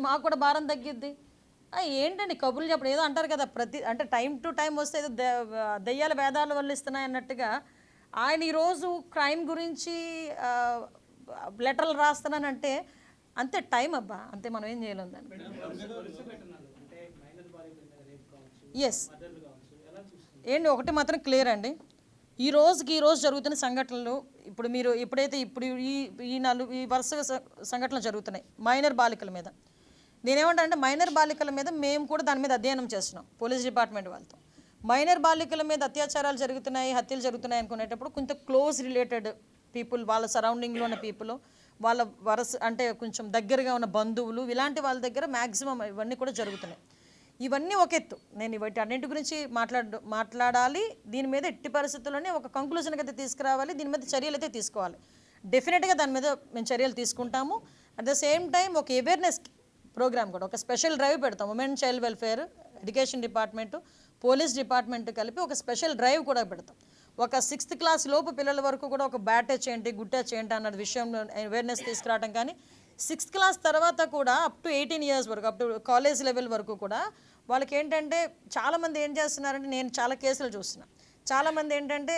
మాకు కూడా భారం తగ్గిద్ది. ఏంటండి కబుర్లు చెప్పడం? ఏదో అంటారు కదా ప్రతి అంటే టైం టు టైం వస్తే ఏదో దెయ్యాల వేదాలు వల్ల ఇస్తున్నాయి అన్నట్టుగా. ఆయన ఈరోజు క్రైమ్ గురించి లెటర్లు రాస్తున్నానంటే అంతే టైం అబ్బా అంతే మనం ఏం చేయలేం దాన్ని. ఎస్ ఏంటి ఒకటి మాత్రం క్లియర్ అండి. ఈ రోజుకి ఈ రోజు జరుగుతున్న సంఘటనలు ఇప్పుడు మీరు ఎప్పుడైతే ఇప్పుడు ఈ ఈ నాలుగు ఈ వరుసగా సంఘటనలు జరుగుతున్నాయి మైనర్ బాలికల మీద. నేనేమంటా అంటే మైనర్ బాలికల మీద మేము కూడా దాని మీద అధ్యయనం చేస్తున్నాం పోలీస్ డిపార్ట్మెంట్ వాళ్ళతో. మైనర్ బాలికల మీద అత్యాచారాలు జరుగుతున్నాయి హత్యలు జరుగుతున్నాయి అనుకునేటప్పుడు కొంత క్లోజ్ రిలేటెడ్ పీపుల్ వాళ్ళ సరౌండింగ్లో ఉన్న పీపుల్ వాళ్ళ వరస అంటే కొంచెం దగ్గరగా ఉన్న బంధువులు ఇలాంటి వాళ్ళ దగ్గర మ్యాక్సిమం ఇవన్నీ కూడా జరుగుతున్నాయి. ఇవన్నీ ఒక ఎత్తు. నేను వీటి అన్నింటి గురించి మాట్లాడ మాట్లాడాలి. దీని మీద ఎట్టి పరిస్థితుల్లోనే ఒక కంక్లూజన్కి అయితే తీసుకురావాలి. దీని మీద చర్యలు అయితే తీసుకోవాలి. డెఫినెట్గా దాని మీద మేము చర్యలు తీసుకుంటాము. అట్ ద సేమ్ టైం ఒక అవేర్నెస్ ప్రోగ్రామ్ కూడా. ఒక స్పెషల్ డ్రైవ్ పెడతాం. Women child welfare education department police department కలిపి ఒక స్పెషల్ డ్రైవ్ కూడా పెడతాం. ఒక సిక్స్త్ క్లాస్ లోపు పిల్లల వరకు కూడా ఒక బ్యాట్ చేయండి ఏంటి చేయండి ఏంటి అన్న విషయంలో అవేర్నెస్ తీసుకురావడం కానీ సిక్స్త్ క్లాస్ తర్వాత కూడా అప్ టు ఎయిటీన్ ఇయర్స్ వరకు అప్ టు కాలేజ్ లెవెల్ వరకు కూడా వాళ్ళకి ఏంటంటే చాలామంది ఏం చేస్తున్నారంటే నేను చాలా కేసులు చూస్తున్నాను చాలామంది ఏంటంటే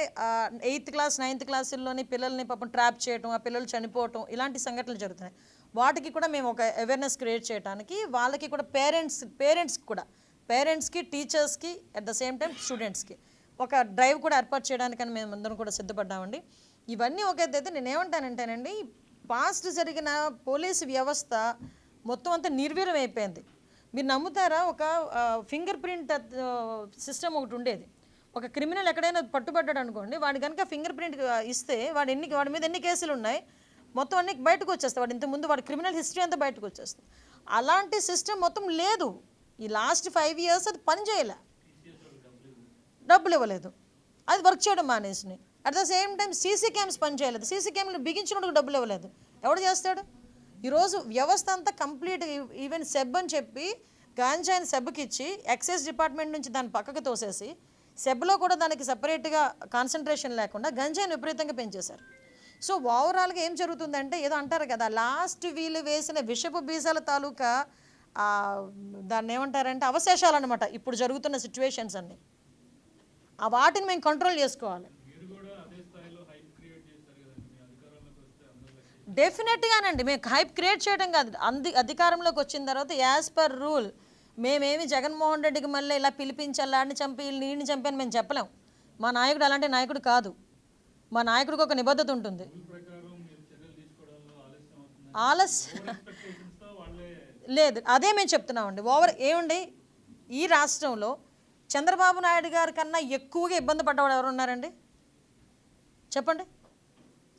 ఎయిత్ క్లాస్ నైన్త్ క్లాసుల్లోని పిల్లల్ని పాపం ట్రాప్ చేయటం ఆ పిల్లలు చనిపోవటం ఇలాంటి సంఘటనలు జరుగుతున్నాయి. వాటికి కూడా మేము ఒక అవేర్నెస్ క్రియేట్ చేయడానికి వాళ్ళకి కూడా పేరెంట్స్ పేరెంట్స్కి కూడా పేరెంట్స్కి టీచర్స్కి అట్ ద సేమ్ టైం స్టూడెంట్స్కి ఒక డ్రైవ్ కూడా ఏర్పాటు చేయడానికని మేము అందరం కూడా సిద్ధపడ్డామండి. ఇవన్నీ ఒక అయితే నేనేమంటానంటేనండి పాస్ట్ జరిగిన పోలీసు వ్యవస్థ మొత్తం అంతా నిర్వీర్యం అయిపోయింది. మీరు నమ్ముతారా? ఒక ఫింగర్ ప్రింట్ సిస్టమ్ ఒకటి ఉండేది. ఒక క్రిమినల్ ఎక్కడైనా పట్టుబడ్డాడు అనుకోండి వాడి కనుక ఫింగర్ ప్రింట్ ఇస్తే వాడు ఎన్ని వాడి మీద ఎన్ని కేసులు ఉన్నాయి మొత్తం అన్ని బయటకు వచ్చేస్తాయి వాడు ఇంతకుముందు వాడు క్రిమినల్ హిస్టరీ అంతా బయటకు వచ్చేస్తుంది అలాంటి సిస్టమ్ మొత్తం లేదు. ఈ లాస్ట్ ఫైవ్ ఇయర్స్ అది పనిచేయలే డబ్బులు ఇవ్వలేదు అది వర్క్ చేయడం మానేసినాయి at the same time CC cams పని చేయలేదు. సీసీ క్యామ్లు బిగించినప్పుడు డబ్బులు ఇవ్వలేదు ఎవడు చేస్తాడు? ఈరోజు వ్యవస్థ అంతా కంప్లీట్ ఈవెన్ సెబ్ అని చెప్పి గాంజాయిని సెబ్కి ఇచ్చి ఎక్సైజ్ డిపార్ట్మెంట్ నుంచి దాన్ని పక్కకు తోసేసి సెబ్లో కూడా దానికి సపరేట్గా కాన్సన్ట్రేషన్ లేకుండా గంజాయిని విపరీతంగా పెంచేశారు. సో ఓవరాల్గా ఏం జరుగుతుందంటే ఏదో అంటారు కదా లాస్ట్ వీళ్ళు వేసిన విషపు బీజాల తాలూకా దాన్ని ఏమంటారంటే అవశేషాలు అనమాట ఇప్పుడు జరుగుతున్న సిచ్యువేషన్స్ అన్నీ. ఆ వాటిని మేము కంట్రోల్ చేసుకోవాలి. డెఫినెట్గానండి మేము హైప్ క్రియేట్ చేయడం కాదు. అంది అధికారంలోకి వచ్చిన తర్వాత యాజ్ పర్ రూల్ మేమేమి జగన్మోహన్ రెడ్డికి మళ్ళీ ఇలా పిలిపించాలని చంపి నీళ్ళని చంపి అని మేము చెప్పలేం. మా నాయకుడు అలాంటి నాయకుడు కాదు. మా నాయకుడికి ఒక నిబద్ధత ఉంటుంది. ఆలస్యం లేదు అదే మేము చెప్తున్నామండి. ఓవర్ ఏమండి ఈ రాష్ట్రంలో చంద్రబాబు నాయుడు గారి కన్నా ఎక్కువగా ఇబ్బంది పడ్డవాడు ఎవరు ఉన్నారండి? చెప్పండి.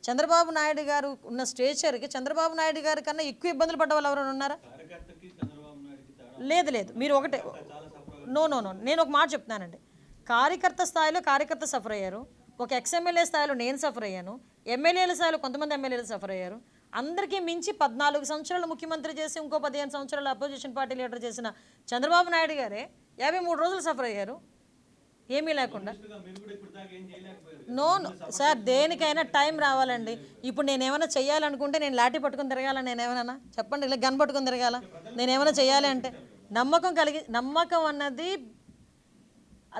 చంద్రబాబు నాయుడు గారు ఉన్న స్టేచర్కి చంద్రబాబు నాయుడు గారి కన్నా ఎక్కువ ఇబ్బందులు పడ్డ వాళ్ళు ఎవరైనా ఉన్నారా? లేదు లేదు. మీరు ఒకటే నో నో నో. నేను ఒక మాట చెప్తున్నానండి. కార్యకర్త స్థాయిలో కార్యకర్త సఫర్ అయ్యారు. ఒక ఎక్స్ఎమ్మెల్యే స్థాయిలో నేను సఫర్ అయ్యాను. ఎమ్మెల్యేల స్థాయిలో కొంతమంది ఎమ్మెల్యేలు సఫర్ అయ్యారు. అందరికీ మించి పద్నాలుగు సంవత్సరాలు ముఖ్యమంత్రి చేసి ఇంకో పదిహేను సంవత్సరాలు అపోజిషన్ పార్టీ లీడర్ చేసిన చంద్రబాబు నాయుడు గారే యాభై మూడు రోజులు సఫర్ అయ్యారు. ఏమీ లేకుండా. నో సార్ దేనికైనా టైం రావాలండి. ఇప్పుడు నేను ఏమైనా చేయాలనుకుంటే నేను లాఠీ పట్టుకొని తిరగాల? నేను ఏమైనా? చెప్పండి ఇలా గన్ పట్టుకొని తిరగాల? నేను ఏమైనా చేయాలి అంటే నమ్మకం కలిగి నమ్మకం అన్నది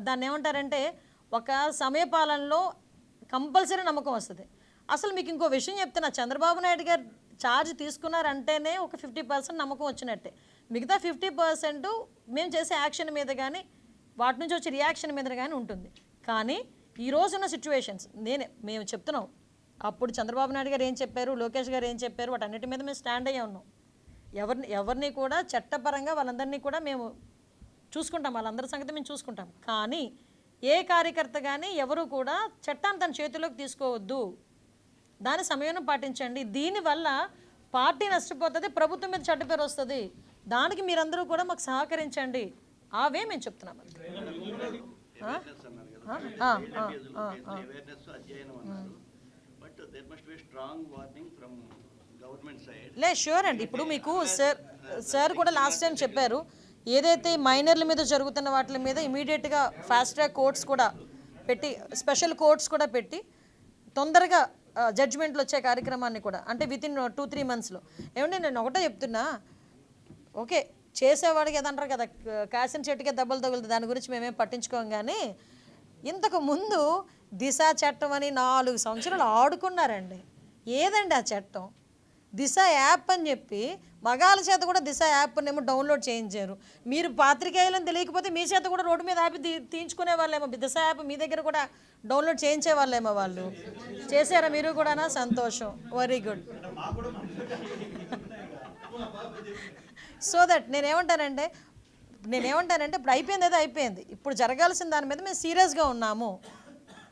దాన్ని ఏమంటారంటే ఒక సమయపాలనలో కంపల్సరీ నమ్మకం వస్తుంది. అసలు మీకు ఇంకో విషయం చెప్తున్నా చంద్రబాబు నాయుడు గారు ఛార్జ్ తీసుకున్నారంటేనే ఒక ఫిఫ్టీ పర్సెంట్ నమ్మకం వచ్చినట్టే. మిగతా ఫిఫ్టీ పర్సెంట్ మేము చేసే యాక్షన్ మీద కానీ వాటి నుంచి వచ్చే రియాక్షన్ మీద కానీ ఉంటుంది. కానీ ఈ రోజున్న సిచ్యువేషన్స్ నేనే మేము చెప్తున్నాం. అప్పుడు చంద్రబాబు నాయుడు గారు ఏం చెప్పారు లోకేష్ గారు ఏం చెప్పారు వాటన్నిటి మీద మేము స్టాండ్ అయ్యే ఉన్నాం. ఎవరిని ఎవరిని కూడా చట్టపరంగా వాళ్ళందరినీ కూడా మేము చూసుకుంటాం వాళ్ళందరి సంగతి మేము చూసుకుంటాం. కానీ ఏ కార్యకర్త కానీ ఎవరు కూడా చట్టాన్ని తన చేతిలోకి తీసుకోవద్దు. దాని సమయం పాటించండి. దీనివల్ల పార్టీ నష్టపోతుంది ప్రభుత్వం మీద చెడ్డ పేరు వస్తుంది. దానికి మీరందరూ కూడా మాకు సహకరించండి. అవే మేము చెప్తున్నాం. లే షూర్ అండి. ఇప్పుడు మీకు సార్ సార్ కూడా లాస్ట్ టైం చెప్పారు. ఏదైతే మైనర్ల మీద జరుగుతున్న వాటి మీద ఇమీడియట్గా ఫాస్ట్ ట్రాక్ కోర్ట్స్ కూడా పెట్టి స్పెషల్ కోర్ట్స్ కూడా పెట్టి తొందరగా జడ్జిమెంట్లు వచ్చే కార్యక్రమాన్ని కూడా అంటే విత్ ఇన్ టూ త్రీ మంత్స్లో ఏమంటే నేను ఒకటే చెప్తున్నా. ఓకే చేసేవాడికి ఏదంటారు కదా కాసిన చెట్టుకే దెబ్బలు తగులుతుంది దాని గురించి మేమేం పట్టించుకోం కానీ ఇంతకు ముందు దిశ చట్టం అని నాలుగు సంవత్సరాలు ఆడుకున్నారండి. ఏదండి ఆ చట్టం? దిశ యాప్ అని చెప్పి మగాల చేత కూడా దిశ యాప్ని ఏమో డౌన్లోడ్ చేయించారు. మీరు పాత్రికేయులను తెలియకపోతే మీ చేత కూడా రోడ్డు మీద యాప్ తీ- తీయించుకునే వాళ్ళేమో దిశ యాప్ మీ దగ్గర కూడా డౌన్లోడ్ చేయించే వాళ్ళేమో వాళ్ళు. చేశారా మీరు కూడానా? సంతోషం. వెరీ గుడ్ సో దట్ నేనేమంటానంటే నేనేమంటానంటే ఇప్పుడు అయిపోయింది అయితే అయిపోయింది. ఇప్పుడు జరగాల్సిన దాని మీద మేము సీరియస్గా ఉన్నాము.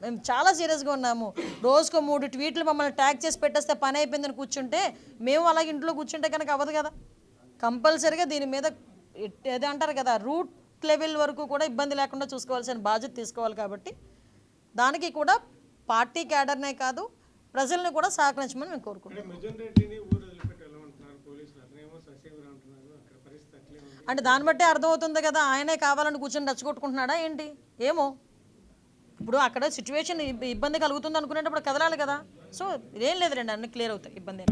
మేము చాలా సీరియస్గా ఉన్నాము. రోజుకో మూడు ట్వీట్లు మమ్మల్ని ట్యాగ్ చేసి పెట్టేస్తే పని అయిపోయిందని కూర్చుంటే మేము అలాగే ఇంట్లో కూర్చుంటే కనుక అవ్వదు కదా. కంపల్సరీగా దీని మీద ఏదో అంటారు కదా రూట్ లెవెల్ వరకు కూడా ఇబ్బంది లేకుండా చూసుకోవాల్సిన బాధ్యత తీసుకోవాలి కాబట్టి దానికి కూడా పార్టీ క్యాడర్నే కాదు ప్రజల్ని కూడా సహకరించమని మేము కోరుకుంటున్నాం. అంటే దాన్ని బట్టే అర్థమవుతుంది కదా ఆయనే కావాలని కూర్చొని రెచ్చగొట్టుకుంటున్నాడా ఏంటి? ఏమో. ఇప్పుడు అక్కడ సిచ్యువేషన్ ఇబ్బంది కలుగుతుంది అనుకునేటప్పుడు కదలాలి కదా. సో ఏం లేదు. రండి అన్ని క్లియర్ అవుతాయి ఇబ్బంది